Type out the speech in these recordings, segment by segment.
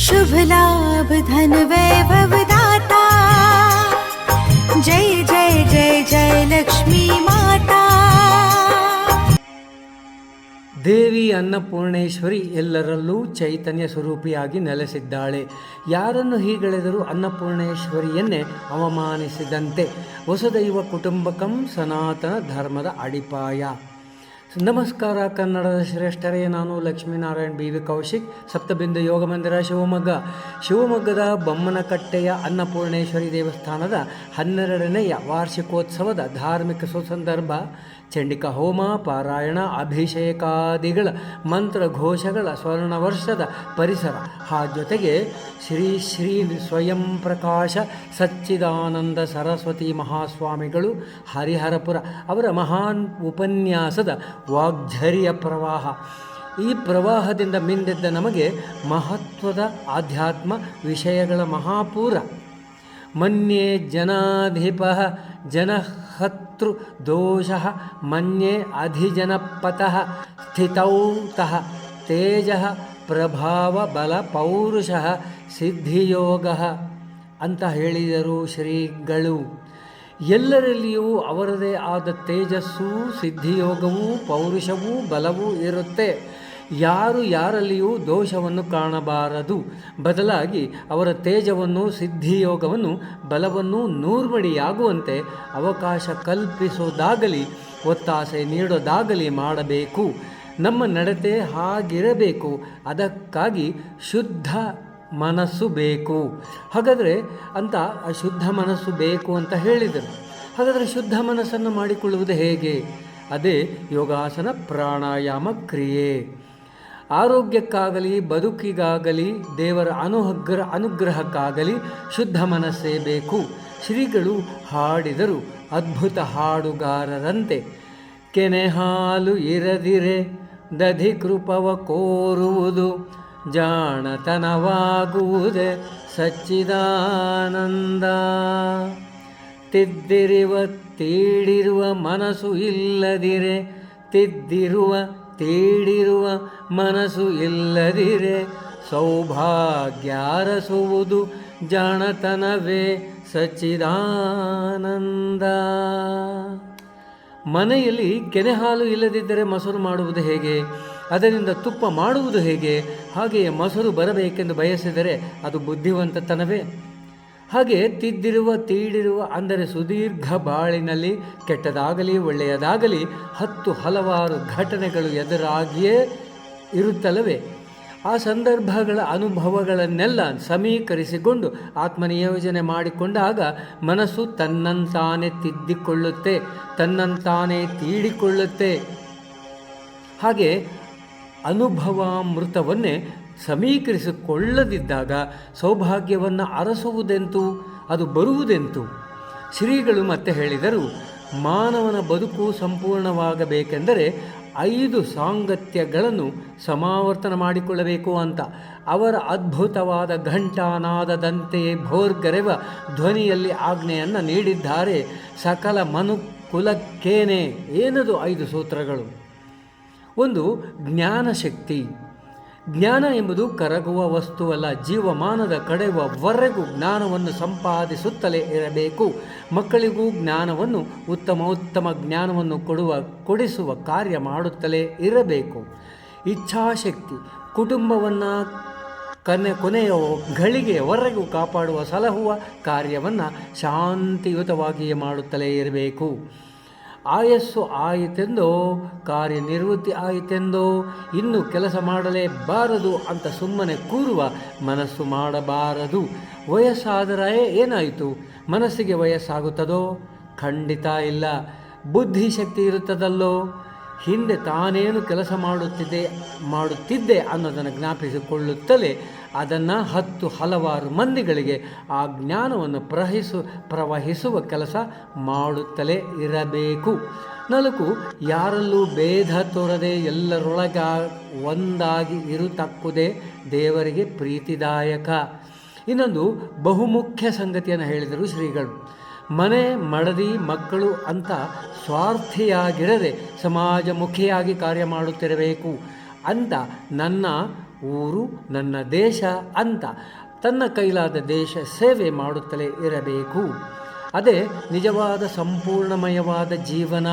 शुभ लाभ धन वैभव दाता जय जय जय जय लक्ष्मी माता ದೇವಿ ಅನ್ನಪೂರ್ಣೇಶ್ವರಿ ಎಲ್ಲರಲ್ಲೂ ಚೈತನ್ಯ ಸ್ವರೂಪಿಯಾಗಿ ನೆಲೆಸಿದ್ದಾಳೆ ಯಾರನ್ನು ಹೀಗಳೆದರೂ ಅನ್ನಪೂರ್ಣೇಶ್ವರಿಯನ್ನೇ ಅವಮಾನಿಸಿದಂತೆ ವಸುದೈವ ಕುಟುಂಬಕಂ ಸನಾತನ ಧರ್ಮದ ಅಡಿಪಾಯ ನಮಸ್ಕಾರ, ಕನ್ನಡದ ಶ್ರೇಷ್ಠರೇ, ನಾನು ಲಕ್ಷ್ಮೀನಾರಾಯಣ್ ಬಿ ವಿ ಕೌಶಿಕ್, ಸಪ್ತಬಿಂದು ಯೋಗ ಮಂದಿರ ಶಿವಮೊಗ್ಗ. ಶಿವಮೊಗ್ಗದ ಬೊಮ್ಮನಕಟ್ಟೆಯ ಅನ್ನಪೂರ್ಣೇಶ್ವರಿ ದೇವಸ್ಥಾನದ ಹನ್ನೆರಡನೆಯ ವಾರ್ಷಿಕೋತ್ಸವದ ಧಾರ್ಮಿಕ ಸುಸಂದರ್ಭ ಚಂಡಿಕಾ ಹೋಮ ಪಾರಾಯಣ, ಅಭಿಷೇಕಾದಿಗಳ ಮಂತ್ರ ಘೋಷಗಳ ಸ್ವರ್ಣ ವರ್ಷದ ಪರಿಸರ. ಆ ಜೊತೆಗೆ ಶ್ರೀ ಶ್ರೀ ಸ್ವಯಂ ಪ್ರಕಾಶ ಸಚ್ಚಿದಾನಂದ ಸರಸ್ವತಿ ಮಹಾಸ್ವಾಮಿಗಳು, ಹರಿಹರಪುರ ಅವರ ಮಹಾನ್ ಉಪನ್ಯಾಸದ ವಾಗ್ಝರಿಯ ಪ್ರವಾಹ. ಈ ಪ್ರವಾಹದಿಂದ ಮಿಂದೆದ್ದ ನಮಗೆ ಮಹತ್ವದ ಆಧ್ಯಾತ್ಮ ವಿಷಯಗಳ ಮಹಾಪೂರ. ಮನ್ಯೆ ಜನಾಧಿಪ ಜನಹತೃ ದೋಷ ಮನ್ಯೆ ಅಧಿಜನಪತಃ ಸ್ಥಿತೌತಃ ತೇಜ ಪ್ರಭಾವ ಬಲ ಪೌರುಷ ಸಿದ್ಧಿಯೋಗ ಅಂತ ಹೇಳಿದರು ಶ್ರೀಗಳು. ಎಲ್ಲರಲ್ಲಿಯೂ ಅವರದೇ ಆದ ತೇಜಸ್ಸು, ಸಿದ್ಧಿಯೋಗವೂ, ಪೌರುಷವೂ, ಬಲವೂ ಇರುತ್ತೆ. ಯಾರು ಯಾರಲ್ಲಿಯೂ ದೋಷವನ್ನು ಕಾಣಬಾರದು. ಬದಲಾಗಿ ಅವರ ತೇಜವನ್ನು, ಸಿದ್ಧಿಯೋಗವನ್ನು, ಬಲವನ್ನು ನೂರ್ಮಡಿಯಾಗುವಂತೆ ಅವಕಾಶ ಕಲ್ಪಿಸೋದಾಗಲಿ, ಒತ್ತಾಸೆ ನೀಡೋದಾಗಲಿ ಮಾಡಬೇಕು. ನಮ್ಮ ನಡತೆ ಹಾಗಿರಬೇಕು. ಅದಕ್ಕಾಗಿ ಶುದ್ಧ ಮನಸ್ಸು ಬೇಕು. ಹಾಗಾದರೆ ಅಂತ ಆ ಶುದ್ಧ ಮನಸ್ಸು ಬೇಕು ಅಂತ ಹೇಳಿದರು. ಹಾಗಾದರೆ ಶುದ್ಧ ಮನಸ್ಸನ್ನು ಮಾಡಿಕೊಳ್ಳುವುದು ಹೇಗೆ? ಅದೇ ಯೋಗಾಸನ ಪ್ರಾಣಾಯಾಮ ಕ್ರಿಯೆ. ಆರೋಗ್ಯಕ್ಕಾಗಲಿ, ಬದುಕಿಗಾಗಲಿ, ದೇವರ ಅನುಗ್ರಹ, ಅನುಗ್ರಹಕ್ಕಾಗಲಿ ಶುದ್ಧ ಮನಸ್ಸೇ ಬೇಕು. ಶ್ರೀಗಳು ಹಾಡಿದರು ಅದ್ಭುತ ಹಾಡುಗಾರರಂತೆ. ಕೆನೆ ಹಾಲು ಇರದಿರೆ, ದಧಿ ಕೃಪವ ಕೋರುವುದು ಜಾಣತನವಾಗುವುದೇ ಸಚ್ಚಿದಾನಂದ. ತಿದ್ದಿರುವ ತೀಡಿರುವ ಮನಸ್ಸು ಇಲ್ಲದಿರೆ ತಿದ್ದಿರುವ ತೀಡಿರುವ ಮನಸ್ಸು ಇಲ್ಲದಿರೆ ಸೌಭಾಗ್ಯಾರಸುವುದು ಜಾಣತನವೇ ಸಚ್ಚಿದಾನಂದ. ಮನೆಯಲ್ಲಿ ಕೆನೆ ಹಾಲು ಇಲ್ಲದಿದ್ದರೆ ಮೊಸರು ಮಾಡುವುದು ಹೇಗೆ? ಅದರಿಂದ ತುಪ್ಪ ಮಾಡುವುದು ಹೇಗೆ? ಹಾಗೆಯೇ ಮೊಸರು ಬರಬೇಕೆಂದು ಬಯಸಿದರೆ ಅದು ಬುದ್ಧಿವಂತತನವೇ? ಹಾಗೆ ತಿದ್ದಿರುವ ತೀಡಿರುವ, ಅಂದರೆ ಸುದೀರ್ಘ ಬಾಳಿನಲ್ಲಿ ಕೆಟ್ಟದಾಗಲಿ ಒಳ್ಳೆಯದಾಗಲಿ ಹತ್ತು ಹಲವಾರು ಘಟನೆಗಳು ಎದುರಾಗಿಯೇ ಇರುತ್ತಲ್ಲವೇ ಆ ಸಂದರ್ಭಗಳ ಅನುಭವಗಳನ್ನೆಲ್ಲ ಸಮೀಕರಿಸಿಕೊಂಡು ಆತ್ಮನಿಯೋಜನೆ ಮಾಡಿಕೊಂಡಾಗ ಮನಸ್ಸು ತನ್ನಂತಾನೆ ತಿದ್ದಿಕೊಳ್ಳುತ್ತೆ, ತನ್ನಂತಾನೆ ತೀಡಿಕೊಳ್ಳುತ್ತೆ. ಹಾಗೆ ಅನುಭವಾಮೃತವನ್ನೇ ಸಮೀಕರಿಸಿಕೊಳ್ಳದಿದ್ದಾಗ ಸೌಭಾಗ್ಯವನ್ನು ಅರಸುವುದೆಂತು, ಅದು ಬರುವುದೆಂತು? ಶ್ರೀಗಳು ಮತ್ತೆ ಹೇಳಿದರು, ಮಾನವನ ಬದುಕು ಸಂಪೂರ್ಣವಾಗಬೇಕೆಂದರೆ ಐದು ಸಾಂಗತ್ಯಗಳನ್ನು ಸಮಾವರ್ತನ ಮಾಡಿಕೊಳ್ಳಬೇಕು ಅಂತ. ಅವರ ಅದ್ಭುತವಾದ ಘಂಟಾನಾದದಂತೆಯೇ ಭೋರ್ಗರೆವ ಧ್ವನಿಯಲ್ಲಿ ಆಜ್ಞೆಯನ್ನು ನೀಡಿದ್ದಾರೆ. ಸಕಲ ಮನುಕುಲಕ್ಕೇನೆ. ಏನದು ಐದು ಸೂತ್ರಗಳು? ಒಂದು ಜ್ಞಾನಶಕ್ತಿ. ಜ್ಞಾನ ಎಂಬುದು ಕರಗುವ ವಸ್ತುವಲ್ಲ, ಜೀವಮಾನದ ಕಡೆಯುವವರೆಗೂ ಜ್ಞಾನವನ್ನು ಸಂಪಾದಿಸುತ್ತಲೇ ಇರಬೇಕು. ಮಕ್ಕಳಿಗೂ ಜ್ಞಾನವನ್ನು ಉತ್ತಮ ಉತ್ತಮ ಜ್ಞಾನವನ್ನು ಕೊಡುವ, ಕೊಡಿಸುವ ಕಾರ್ಯ ಮಾಡುತ್ತಲೇ ಇರಬೇಕು. ಇಚ್ಛಾಶಕ್ತಿ, ಕುಟುಂಬವನ್ನು ಕನೆ, ಕೊನೆಯ ಗಳಿಗೆಯವರೆಗೂ ಕಾಪಾಡುವ ಸಲಹುವ ಕಾರ್ಯವನ್ನು ಶಾಂತಿಯುತವಾಗಿಯೇ ಮಾಡುತ್ತಲೇ ಇರಬೇಕು. ಆಯಸ್ಸು ಆಯಿತೆಂದೋ ಕಾರ್ಯನಿವೃತ್ತಿ ಆಯಿತೆಂದೋ, ಇನ್ನು ಕೆಲಸ ಮಾಡಲೇಬಾರದು ಅಂತ ಸುಮ್ಮನೆ ಕೂರುವ ಮನಸ್ಸು ಮಾಡಬಾರದು. ವಯಸ್ಸಾದರೆ ಏನಾಯಿತು? ಮನಸ್ಸಿಗೆ ವಯಸ್ಸಾಗುತ್ತದೋ? ಖಂಡಿತ ಇಲ್ಲ. ಬುದ್ಧಿಶಕ್ತಿ ಇರುತ್ತದಲ್ಲೋ? ಹಿಂದೆ ತಾನೇನು ಕೆಲಸ ಮಾಡುತ್ತಿದ್ದೆ ಮಾಡುತ್ತಿದ್ದೆ ಅನ್ನೋದನ್ನು ಜ್ಞಾಪಿಸಿಕೊಳ್ಳುತ್ತಲೇ ಅದನ್ನು ಹತ್ತು ಹಲವಾರು ಮಂದಿಗಳಿಗೆ ಆ ಜ್ಞಾನವನ್ನು ಪ್ರಹಿಸು, ಪ್ರವಹಿಸುವ ಕೆಲಸ ಮಾಡುತ್ತಲೇ ಇರಬೇಕು. ನಾಲ್ಕು, ಯಾರಲ್ಲೂ ಭೇದ ತೋರದೆ ಎಲ್ಲರೊಳಗ ಒಂದಾಗಿ ಇರುತಕ್ಕುದೇ ದೇವರಿಗೆ ಪ್ರೀತಿದಾಯಕ. ಇನ್ನೊಂದು, ಬಹುಮುಖ್ಯ ಸಂಗತಿಯನ್ನು ಹೇಳಿದರು ಶ್ರೀಗಳು. ಮನೆ ಮಡದಿ ಮಕ್ಕಳು ಅಂತ ಸ್ವಾರ್ಥಿಯಾಗಿರದೆ ಸಮಾಜಮುಖಿಯಾಗಿ ಕಾರ್ಯ ಮಾಡುತ್ತಿರಬೇಕು ಅಂತ ನನ್ನ ಊರು, ನನ್ನ ದೇಶ ಅಂತ ತನ್ನ ಕೈಲಾದ ದೇಶ ಸೇವೆ ಮಾಡುತ್ತಲೇ ಇರಬೇಕು. ಅದೇ ನಿಜವಾದ ಸಂಪೂರ್ಣಮಯವಾದ ಜೀವನ.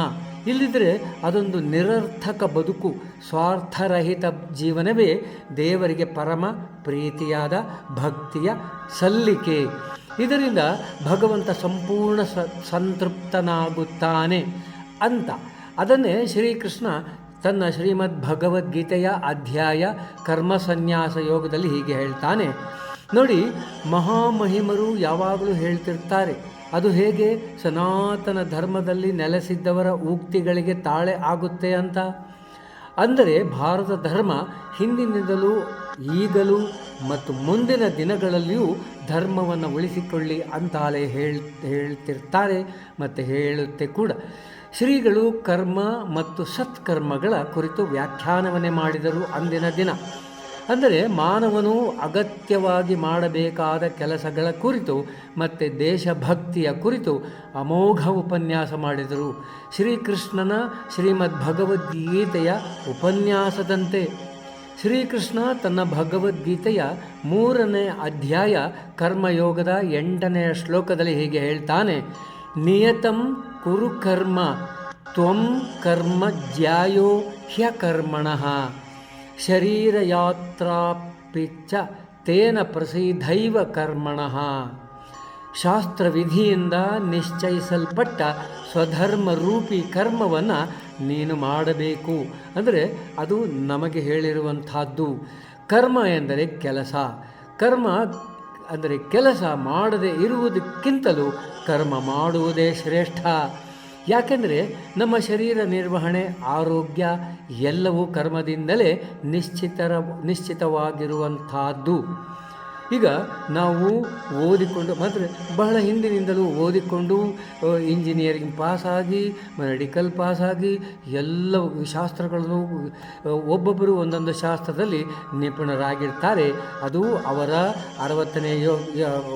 ಇಲ್ಲಿದ್ದರೆ ಅದೊಂದು ನಿರರ್ಥಕ ಬದುಕು. ಸ್ವಾರ್ಥರಹಿತ ಜೀವನವೇ ದೇವರಿಗೆ ಪರಮ ಪ್ರೀತಿಯಾದ ಭಕ್ತಿಯ ಸಲ್ಲಿಕೆ. ಇದರಿಂದ ಭಗವಂತ ಸಂಪೂರ್ಣ ಸ, ಸಂತೃಪ್ತನಾಗುತ್ತಾನೆ ಅಂತ. ಅದನ್ನೇ ಶ್ರೀಕೃಷ್ಣ ತನ್ನ ಶ್ರೀಮದ್ ಭಗವದ್ಗೀತೆಯ ಅಧ್ಯಾಯ ಕರ್ಮ ಸನ್ಯಾಸ ಯೋಗದಲ್ಲಿ ಹೀಗೆ ಹೇಳ್ತಾನೆ. ನೋಡಿ, ಮಹಾಮಹಿಮರು ಯಾವಾಗಲೂ ಹೇಳ್ತಿರ್ತಾರೆ, ಅದು ಹೇಗೆ? ಸನಾತನ ಧರ್ಮದಲ್ಲಿ ನೆಲೆಸಿದ್ದವರ ಉಕ್ತಿಗಳಿಗೆ ತಾಳೆ ಆಗುತ್ತೆ ಅಂತ. ಅಂದರೆ ಭಾರತ ಧರ್ಮ ಹಿಂದಿನಿಂದಲೂ ಈಗಲೂ ಮತ್ತು ಮುಂದಿನ ದಿನಗಳಲ್ಲಿಯೂ ಧರ್ಮವನ್ನು ಉಳಿಸಿಕೊಳ್ಳಿ ಅಂತಾಲೆ ಹೇಳ್, ಹೇಳ್ತಿರ್ತಾರೆ ಮತ್ತು ಹೇಳುತ್ತೆ ಕೂಡ. ಶ್ರೀಗಳು ಕರ್ಮ ಮತ್ತು ಸತ್ಕರ್ಮಗಳ ಕುರಿತು ವ್ಯಾಖ್ಯಾನವನ್ನೇ ಮಾಡಿದರು ಅಂದಿನ ದಿನ. ಅಂದರೆ ಮಾನವನು ಅಗತ್ಯವಾಗಿ ಮಾಡಬೇಕಾದ ಕೆಲಸಗಳ ಕುರಿತು ಮತ್ತು ದೇಶಭಕ್ತಿಯ ಕುರಿತು ಅಮೋಘ ಉಪನ್ಯಾಸ ಮಾಡಿದರು. ಶ್ರೀಕೃಷ್ಣನ ಶ್ರೀಮದ್ ಭಗವದ್ಗೀತೆಯ ಉಪನ್ಯಾಸದಂತೆ ಶ್ರೀಕೃಷ್ಣ ತನ್ನ ಭಗವದ್ಗೀತೆಯ ಮೂರನೇ ಅಧ್ಯಾಯ ಕರ್ಮಯೋಗದ ಎಂಟನೆಯ ಶ್ಲೋಕದಲ್ಲಿ ಹೀಗೆ ಹೇಳ್ತಾನೆ, ನಿಯತಂ ಕುರು ಕರ್ಮ, ತ್ವಂ ಕರ್ಮ ಜ್ಯಾಯೋ ಹ್ಯಕರ್ಮಣಃ ಶರೀರಯಾತ್ರಾಪಿಚ್ಚ ತೇನ ಪ್ರಸಿದ್ಧೈವ ಕರ್ಮಣಃ. ಶಾಸ್ತ್ರವಿಧಿಯಿಂದ ನಿಶ್ಚಯಿಸಲ್ಪಟ್ಟ ಸ್ವಧರ್ಮ ರೂಪಿ ಕರ್ಮವನ್ನು ನೀನು ಮಾಡಬೇಕು. ಅಂದರೆ ಅದು ನಮಗೆ ಹೇಳಿರುವಂಥದ್ದು. ಕರ್ಮ ಎಂದರೆ ಕೆಲಸ. ಕರ್ಮ ಅಂದರೆ ಕೆಲಸ ಮಾಡದೇ ಇರುವುದಕ್ಕಿಂತಲೂ ಕರ್ಮ ಮಾಡುವುದೇ ಶ್ರೇಷ್ಠ. ಯಾಕೆಂದರೆ ನಮ್ಮ ಶರೀರ ನಿರ್ವಹಣೆ, ಆರೋಗ್ಯ ಎಲ್ಲವೂ ಕರ್ಮದಿಂದಲೇ ನಿಶ್ಚಿತರ, ನಿಶ್ಚಿತವಾಗಿರುವಂಥದ್ದು. ಈಗ ನಾವು ಓದಿಕೊಂಡು, ಮಾತ್ರ ಬಹಳ ಹಿಂದಿನಿಂದಲೂ ಓದಿಕೊಂಡು ಇಂಜಿನಿಯರಿಂಗ್ ಪಾಸಾಗಿ ಮೆಡಿಕಲ್ ಪಾಸಾಗಿ ಎಲ್ಲ ಶಾಸ್ತ್ರಗಳನ್ನು ಒಬ್ಬೊಬ್ಬರು ಒಂದೊಂದು ಶಾಸ್ತ್ರದಲ್ಲಿ ನಿಪುಣರಾಗಿರ್ತಾರೆ. ಅದು ಅವರ ಅರವತ್ತನೇ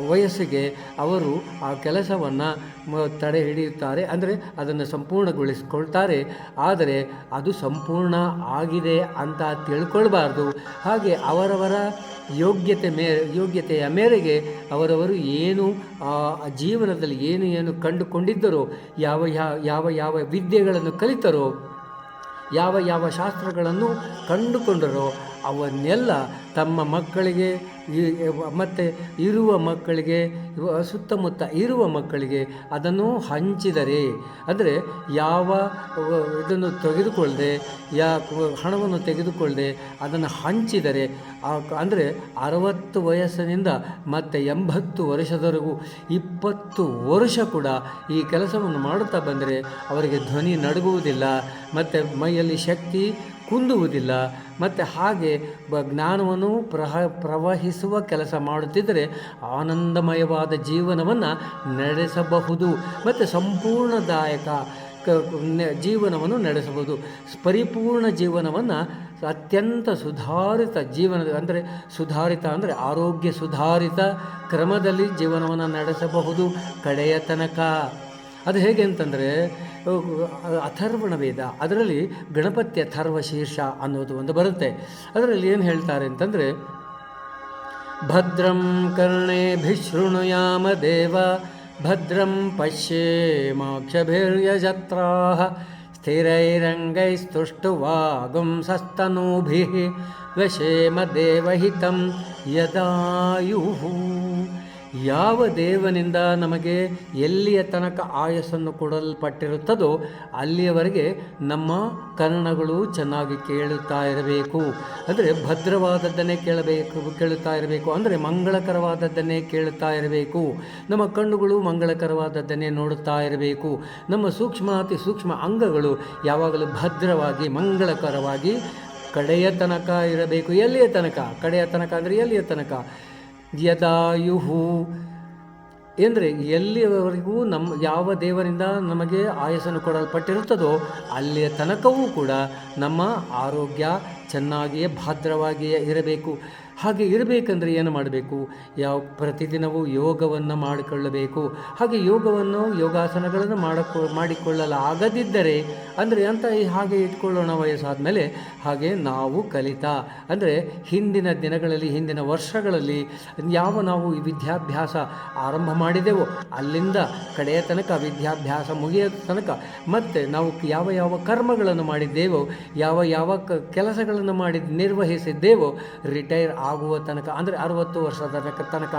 ವಯಸ್ಸಿಗೆ ಅವರು ಆ ಕೆಲಸವನ್ನು ತಡೆ ಹಿಡಿಯುತ್ತಾರೆ. ಅಂದರೆ ಅದನ್ನು ಸಂಪೂರ್ಣಗೊಳಿಸಿಕೊಳ್ತಾರೆ. ಆದರೆ ಅದು ಸಂಪೂರ್ಣ ಆಗಿದೆ ಅಂತ ತಿಳ್ಕೊಳ್ಬಾರ್ದು. ಹಾಗೆ ಅವರವರ ಯೋಗ್ಯತೆ ಮೇ, ಯೋಗ್ಯತೆಯ ಮೇರೆಗೆ ಅವರವರು ಏನು, ಆ ಜೀವನದಲ್ಲಿ ಏನು ಏನು ಕಂಡುಕೊಂಡಿದ್ದರೋ, ಯಾವ ಯಾವ ಯಾವ ಯಾವ ವಿದ್ಯೆಗಳನ್ನು ಕಲಿತರೋ, ಯಾವ ಯಾವ ಶಾಸ್ತ್ರಗಳನ್ನು ಕಂಡುಕೊಂಡರೋ ಅವನ್ನೆಲ್ಲ ತಮ್ಮ ಮಕ್ಕಳಿಗೆ ಮತ್ತು ಇರುವ ಮಕ್ಕಳಿಗೆ ಸುತ್ತಮುತ್ತ ಇರುವ ಮಕ್ಕಳಿಗೆ ಅದನ್ನು ಹಂಚಿದರೆ, ಅಂದರೆ ಯಾವ ಇದನ್ನು ತೆಗೆದುಕೊಳ್ಳದೆ, ಯಾ ಹಣವನ್ನು ತೆಗೆದುಕೊಳ್ಳದೆ ಅದನ್ನು ಹಂಚಿದರೆ ಅಂದರೆ ಅರವತ್ತು ವಯಸ್ಸಿನಿಂದ ಮತ್ತು ಎಂಬತ್ತು ವರ್ಷದವರೆಗೂ ಇಪ್ಪತ್ತು ವರ್ಷ ಕೂಡ ಈ ಕೆಲಸವನ್ನು ಮಾಡುತ್ತಾ ಬಂದರೆ ಅವರಿಗೆ ಧ್ವನಿ ನಡುಗುವುದಿಲ್ಲ. ಮತ್ತು ಮೈಯಲ್ಲಿ ಶಕ್ತಿ ಕುಂದುವುದಿಲ್ಲ. ಮತ್ತು ಹಾಗೆ ಬ ಜ್ಞಾನವನ್ನು ಪ್ರಹ, ಪ್ರವಹಿಸುವ ಕೆಲಸ ಮಾಡುತ್ತಿದ್ದರೆ ಆನಂದಮಯವಾದ ಜೀವನವನ್ನು ನಡೆಸಬಹುದು. ಮತ್ತು ಸಂಪೂರ್ಣದಾಯಕ ಜೀವನವನ್ನು ನಡೆಸಬಹುದು. ಪರಿಪೂರ್ಣ ಜೀವನವನ್ನು ಅತ್ಯಂತ ಸುಧಾರಿತ ಜೀವನ ಅಂದರೆ ಸುಧಾರಿತ ಅಂದರೆ ಆರೋಗ್ಯ ಸುಧಾರಿತ ಕ್ರಮದಲ್ಲಿ ಜೀವನವನ್ನು ನಡೆಸಬಹುದು ಕಡೆಯ ತನಕ. ಅದು ಹೇಗೆ ಅಂತಂದರೆ ಅಥರ್ವಣ ವೇದ, ಅದರಲ್ಲಿ ಗಣಪತಿ ಅಥರ್ವ ಶೀರ್ಷ ಅನ್ನೋದು ಒಂದು ಬರುತ್ತೆ. ಅದರಲ್ಲಿ ಏನು ಹೇಳ್ತಾರೆ ಅಂತಂದರೆ, ಭದ್ರಂ ಕರ್ಣೇಭಿಶೃಣುಯಾಮ ದೇವ, ಭದ್ರಂ ಪಶ್ಯೇಮಾಕ್ಷಭಿರ್ಯಜತ್ರಾ ಸ್ಥಿರೈರಂಗೈಸ್ತುಷ್ಟುವಾಗುಂಸಸ್ತನೂಭಿः ವಶೇಮ ದೇವಹಿತಂ ಯದಾಯುಃ ಯಾವ ದೇವನಿಂದ ನಮಗೆ ಎಲ್ಲಿಯ ತನಕ ಆಯಸ್ಸನ್ನು ಕೊಡಲ್ಪಟ್ಟಿರುತ್ತದೋ ಅಲ್ಲಿಯವರೆಗೆ ನಮ್ಮ ಕರ್ಣಗಳು ಚೆನ್ನಾಗಿ ಕೇಳುತ್ತಾ ಇರಬೇಕು. ಅಂದರೆ ಭದ್ರವಾದದ್ದನ್ನೇ ಕೇಳಬೇಕು, ಕೇಳುತ್ತಾ ಇರಬೇಕು. ಅಂದರೆ ಮಂಗಳಕರವಾದದ್ದನ್ನೇ ಕೇಳುತ್ತಾ ಇರಬೇಕು. ನಮ್ಮ ಕಣ್ಣುಗಳು ಮಂಗಳಕರವಾದದ್ದನ್ನೇ ನೋಡುತ್ತಾ ಇರಬೇಕು. ನಮ್ಮ ಸೂಕ್ಷ್ಮ, ಅತಿ ಸೂಕ್ಷ್ಮ ಅಂಗಗಳು ಯಾವಾಗಲೂ ಭದ್ರವಾಗಿ, ಮಂಗಳಕರವಾಗಿ ಕಡೆಯ ತನಕ ಇರಬೇಕು. ಎಲ್ಲಿಯ ತನಕ? ಕಡೆಯ ತನಕ ಅಂದರೆ ಎಲ್ಲಿಯ ತನಕ? ಯದಾಯುಹು. ಎಂದರೆ ಎಲ್ಲಿಯವರೆಗೂ ನಮ್ಮ ಯಾವ ದೇವರಿಂದ ನಮಗೆ ಆಯಸ್ಸನ್ನು ಕೊಡಲ್ಪಟ್ಟಿರುತ್ತದೋ ಅಲ್ಲಿಯ ತನಕವೂ ಕೂಡ ನಮ್ಮ ಆರೋಗ್ಯ ಚೆನ್ನಾಗಿಯೇ ಭದ್ರವಾಗಿಯೇ ಇರಬೇಕು. ಹಾಗೆ ಇರಬೇಕಂದ್ರೆ ಏನು ಮಾಡಬೇಕು? ಯಾವ ಪ್ರತಿದಿನವೂ ಯೋಗವನ್ನು ಮಾಡಿಕೊಳ್ಳಬೇಕು. ಹಾಗೆ ಯೋಗವನ್ನು ಯೋಗಾಸನಗಳನ್ನು ಮಾಡಕ್ಕೊ ಮಾಡಿಕೊಳ್ಳಲಾಗದಿದ್ದರೆ ಅಂದರೆ ಅಂತ ಈ ಹಾಗೆ ಇಟ್ಕೊಳ್ಳೋಣ ವಯಸ್ಸಾದ ಮೇಲೆ ಹಾಗೆ ನಾವು ಕಲಿತ, ಅಂದರೆ ಹಿಂದಿನ ದಿನಗಳಲ್ಲಿ, ಹಿಂದಿನ ವರ್ಷಗಳಲ್ಲಿ ಯಾವ ನಾವು ಈ ವಿದ್ಯಾಭ್ಯಾಸ ಆರಂಭ ಮಾಡಿದೆವೋ ಅಲ್ಲಿಂದ ಕಡೆಯ ತನಕ ವಿದ್ಯಾಭ್ಯಾಸ ಮುಗಿಯ ತನಕ ಮತ್ತು ನಾವು ಯಾವ ಯಾವ ಕರ್ಮಗಳನ್ನು ಮಾಡಿದ್ದೇವೋ, ಯಾವ ಯಾವ ಕೆಲಸಗಳನ್ನು ಮಾಡಿ ನಿರ್ವಹಿಸಿದ್ದೇವೋ, ರಿಟೈರ್ ಆಗುವ ತನಕ, ಅಂದರೆ ಅರುವತ್ತು ವರ್ಷದ ತನಕ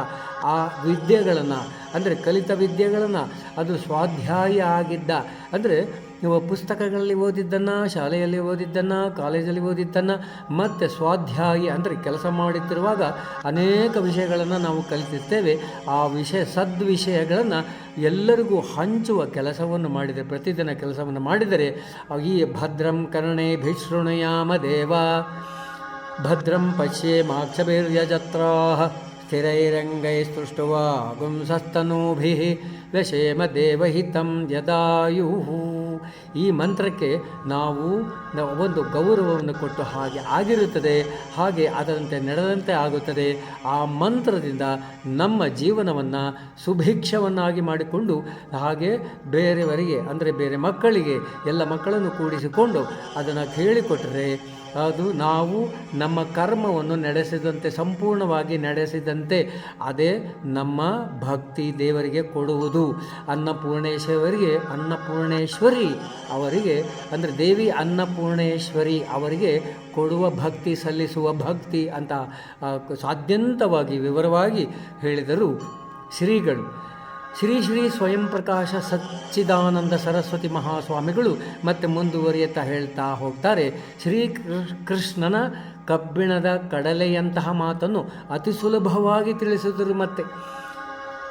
ಆ ವಿದ್ಯೆಗಳನ್ನು, ಅಂದರೆ ಕಲಿತ ವಿದ್ಯೆಗಳನ್ನು ಅದು ಸ್ವಾಧ್ಯಾಯ ಆಗಿದ್ದ. ಅಂದರೆ ನೀವು ಪುಸ್ತಕಗಳಲ್ಲಿ ಓದಿದ್ದನ್ನು, ಶಾಲೆಯಲ್ಲಿ ಓದಿದ್ದನ್ನು, ಕಾಲೇಜಲ್ಲಿ ಓದಿದ್ದನ್ನು, ಮತ್ತು ಸ್ವಾಧ್ಯಾಯ ಅಂದರೆ ಕೆಲಸ ಮಾಡುತ್ತಿರುವಾಗ ಅನೇಕ ವಿಷಯಗಳನ್ನು ನಾವು ಕಲಿತಿರ್ತೇವೆ. ಆ ವಿಷಯ ಸದ್ವಿಷಯಗಳನ್ನು ಎಲ್ಲರಿಗೂ ಹಂಚುವ ಕೆಲಸವನ್ನು ಮಾಡಿದರೆ ಪ್ರತಿದಿನ ಕೆಲಸವನ್ನು ಮಾಡಿದರೆ ಈ ಭದ್ರಂ ಕರ್ಣೇ ಭಿಶೃಣಯಾಮ ದೇವ. ಭದ್ರಂ ಪಶ್ಯೇಮಾಕ್ಷಭಿರ್ಯಜತ್ರಾ ಸ್ಥಿರೈರಂಗೈಸ್ತುಷ್ಟುವಾ ಗುಂಸಸ್ತನೂಭಿಃ ವ್ಯಶೇಮ ದೇವಹಿತಂ ಯದಾಯು ಈ ಮಂತ್ರಕ್ಕೆ ನಾವು ಒಂದು ಗೌರವವನ್ನು ಕೊಟ್ಟು ಹಾಗೆ ಆಗಿರುತ್ತದೆ, ಹಾಗೆ ಅದರಂತೆ ನಡೆದಂತೆ ಆಗುತ್ತದೆ. ಆ ಮಂತ್ರದಿಂದ ನಮ್ಮ ಜೀವನವನ್ನು ಸುಭಿಕ್ಷವನ್ನಾಗಿ ಮಾಡಿಕೊಂಡು, ಹಾಗೆ ಬೇರೆಯವರಿಗೆ, ಅಂದರೆ ಬೇರೆ ಮಕ್ಕಳಿಗೆ, ಎಲ್ಲ ಮಕ್ಕಳನ್ನು ಕೂಡಿಸಿಕೊಂಡು ಅದನ್ನು ಹೇಳಿಕೊಟ್ಟರೆ ಅದು ನಾವು ನಮ್ಮ ಕರ್ಮವನ್ನು ನಡೆಸಿದಂತೆ, ಸಂಪೂರ್ಣವಾಗಿ ನಡೆಸಿದಂತೆ ಅದೇ ನಮ್ಮ ಭಕ್ತಿ ದೇವರಿಗೆ ಕೊಡುವುದು. ಅನ್ನಪೂರ್ಣೇಶ್ವರಿಗೆ, ಅನ್ನಪೂರ್ಣೇಶ್ವರಿ ಅವರಿಗೆ, ಅಂದರೆ ದೇವಿ ಅನ್ನಪೂರ್ಣೇಶ್ವರಿ ಅವರಿಗೆ ಕೊಡುವ ಭಕ್ತಿ, ಸಲ್ಲಿಸುವ ಭಕ್ತಿ ಅಂತ ಸಾಧ್ಯಂತವಾಗಿ ವಿವರವಾಗಿ ಹೇಳಿದರು ಶ್ರೀಗಳು ಶ್ರೀ ಶ್ರೀ ಸ್ವಯಂ ಪ್ರಕಾಶ ಸಚ್ಚಿದಾನಂದ ಸರಸ್ವತಿ ಮಹಾಸ್ವಾಮಿಗಳು ಮತ್ತೆ ಮುಂದುವರಿಯುತ್ತಾ ಹೇಳ್ತಾ ಹೋಗ್ತಾರೆ. ಶ್ರೀ ಕೃಷ್ಣನ ಕಬ್ಬಿಣದ ಕಡಲೆಯಂತಹ ಮಾತನ್ನು ಅತಿ ಸುಲಭವಾಗಿ ತಿಳಿಸಿದರು ಮತ್ತೆ.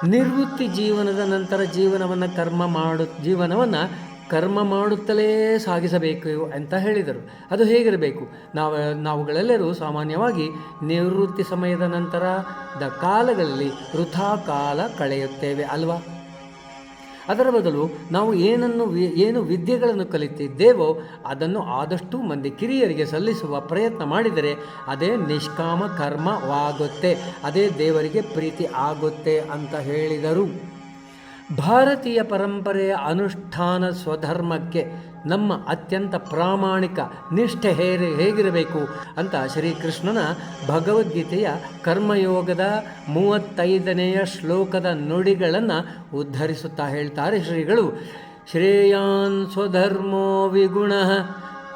ನಿವೃತ್ತಿ ಜೀವನದ ನಂತರ ಜೀವನವನ್ನು ಕರ್ಮ ಮಾಡು, ಜೀವನವನ್ನು ಕರ್ಮ ಮಾಡುತ್ತಲೇ ಸಾಗಿಸಬೇಕು ಅಂತ ಹೇಳಿದರು. ಅದು ಹೇಗಿರಬೇಕು? ನಾವು, ನಾವುಗಳೆಲ್ಲರೂ ಸಾಮಾನ್ಯವಾಗಿ ನಿವೃತ್ತಿ ಸಮಯದ ನಂತರ ದ ಕಾಲಗಳಲ್ಲಿ ವೃಥಾ ಕಾಲ ಕಳೆಯುತ್ತೇವೆ ಅಲ್ವಾ? ಅದರ ಬದಲು ನಾವು ಏನನ್ನು ಏನು ವಿದ್ಯೆಗಳನ್ನು ಕಲಿತಿದ್ದೇವೋ ಅದನ್ನು ಆದಷ್ಟು ಮಂದಿ ಕಿರಿಯರಿಗೆ ಸಲ್ಲಿಸುವ ಪ್ರಯತ್ನ ಮಾಡಿದರೆ ಅದೇ ನಿಷ್ಕಾಮ ಕರ್ಮವಾಗುತ್ತೆ, ಅದೇ ದೇವರಿಗೆ ಪ್ರೀತಿ ಆಗುತ್ತೆ ಅಂತ ಹೇಳಿದರು. ಭಾರತೀಯ ಪರಂಪರೆಯ ಅನುಷ್ಠಾನ ಸ್ವಧರ್ಮಕ್ಕೆ ನಮ್ಮ ಅತ್ಯಂತ ಪ್ರಾಮಾಣಿಕ ನಿಷ್ಠೆ ಹೇಗೆ ಹೇಗಿರಬೇಕು ಅಂತ ಶ್ರೀಕೃಷ್ಣನ ಭಗವದ್ಗೀತೆಯ ಕರ್ಮಯೋಗದ ಮೂವತ್ತೈದನೆಯ ಶ್ಲೋಕದ ನುಡಿಗಳನ್ನು ಉದ್ಧರಿಸುತ್ತಾ ಹೇಳ್ತಾರೆ ಶ್ರೀಗಳು. ಶ್ರೇಯಾನ್ ಸ್ವಧರ್ಮೋ ವಿಗುಣ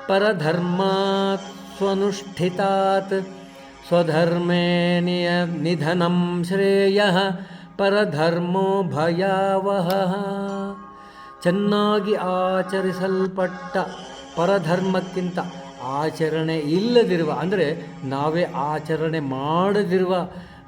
ಪರಧರ್ಮಾತ್ ಸ್ವನುಷ್ಠಿತಾತ್ ಸ್ವಧರ್ಮೇ ನಿಯ ನಿಧನಂ ಶ್ರೇಯ ಪರಧರ್ಮೋ ಭಯಾವಹ. ಚೆನ್ನಾಗಿ ಆಚರಿಸಲ್ಪಟ್ಟ ಪರಧರ್ಮಕ್ಕಿಂತ ಆಚರಣೆ ಇಲ್ಲದಿರುವ ಅಂದರೆ ನಾವೇ ಆಚರಣೆ ಮಾಡದಿರುವ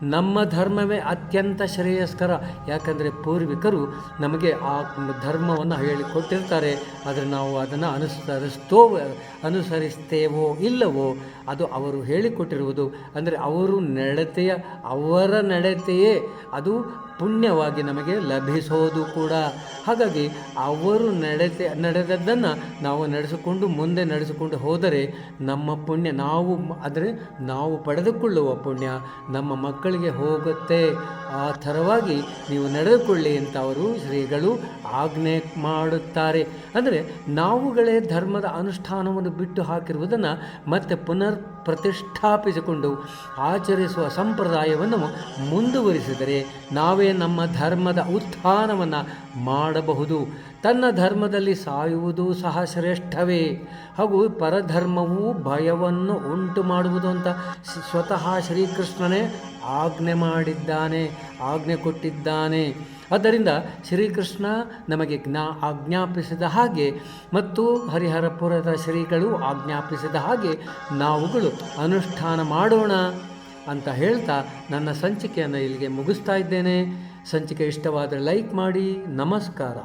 ನಮ್ಮ ಧರ್ಮವೇ ಅತ್ಯಂತ ಶ್ರೇಯಸ್ಕರ. ಯಾಕಂದರೆ ಪೂರ್ವಿಕರು ನಮಗೆ ಆ ಧರ್ಮವನ್ನು ಹೇಳಿಕೊಟ್ಟಿರ್ತಾರೆ. ಆದರೆ ನಾವು ಅದನ್ನು ಅನುಸರಿಸ್ತೋ, ಅನುಸರಿಸ್ತೇವೋ ಇಲ್ಲವೋ, ಅದು ಅವರು ಹೇಳಿಕೊಟ್ಟಿರುವುದು. ಅಂದರೆ ಅವರು ನಡತೆಯ, ಅವರ ನಡತೆಯೇ. ಅದು ಪುಣ್ಯವಾಗಿ ನಮಗೆ ಲಭಿಸೋದು ಕೂಡ. ಹಾಗಾಗಿ ಅವರು ನಡೆತೆ ನಡೆದದ್ದನ್ನು ನಾವು ನಡೆಸಿಕೊಂಡು ಮುಂದೆ ನಡೆಸಿಕೊಂಡು ಹೋದರೆ ನಮ್ಮ ಪುಣ್ಯ ನಾವು ಆದರೆ ನಾವು ಪಡೆದುಕೊಳ್ಳುವ ಪುಣ್ಯ ನಮ್ಮ ಮಕ್ಕಳಿಗೆ ಹೋಗುತ್ತೆ. ಆ ಥರವಾಗಿ ನೀವು ನಡೆದುಕೊಳ್ಳಿ ಅಂತ ಅವರು ಶ್ರೀಗಳು ಆಜ್ಞೆ ಮಾಡುತ್ತಾರೆ. ಅಂದರೆ ನಾವುಗಳೇ ಧರ್ಮದ ಅನುಷ್ಠಾನವನ್ನು ಬಿಟ್ಟು ಹಾಕಿರುವುದನ್ನು ಮತ್ತೆ ಪುನರ್ ಪ್ರತಿಷ್ಠಾಪಿಸಿಕೊಂಡು ಆಚರಿಸುವ ಸಂಪ್ರದಾಯವನ್ನು ಮುಂದುವರಿಸಿದರೆ ನಾವೇ ನಮ್ಮ ಧರ್ಮದ ಉತ್ಥಾನವನ್ನು ಮಾಡಬಹುದು. ತನ್ನ ಧರ್ಮದಲ್ಲಿ ಸಾಯುವುದು ಸಹ ಶ್ರೇಷ್ಠವೇ. ಹಾಗೂ ಪರಧರ್ಮವೂ ಭಯವನ್ನು ಉಂಟು ಮಾಡುವುದು ಅಂತ ಸ್ವತಃ ಶ್ರೀಕೃಷ್ಣನೇ ಆಜ್ಞೆ ಮಾಡಿದ್ದಾನೆ, ಆಜ್ಞೆ ಕೊಟ್ಟಿದ್ದಾನೆ. ಆದ್ದರಿಂದ ಶ್ರೀಕೃಷ್ಣ ನಮಗೆ ಜ್ಞಾ, ಆಜ್ಞಾಪಿಸಿದ ಹಾಗೆ ಮತ್ತು ಹರಿಹರಪುರದ ಶ್ರೀಗಳು ಆಜ್ಞಾಪಿಸಿದ ಹಾಗೆ ನಾವುಗಳು ಅನುಷ್ಠಾನ ಮಾಡೋಣ ಅಂತ ಹೇಳ್ತಾ ನನ್ನ ಸಂಚಿಕೆಯನ್ನು ಇಲ್ಲಿಗೆ ಮುಗಿಸ್ತಾ ಇದ್ದೇನೆ. ಸಂಚಿಕೆ ಇಷ್ಟವಾದರೆ ಲೈಕ್ ಮಾಡಿ, ನಮಸ್ಕಾರ.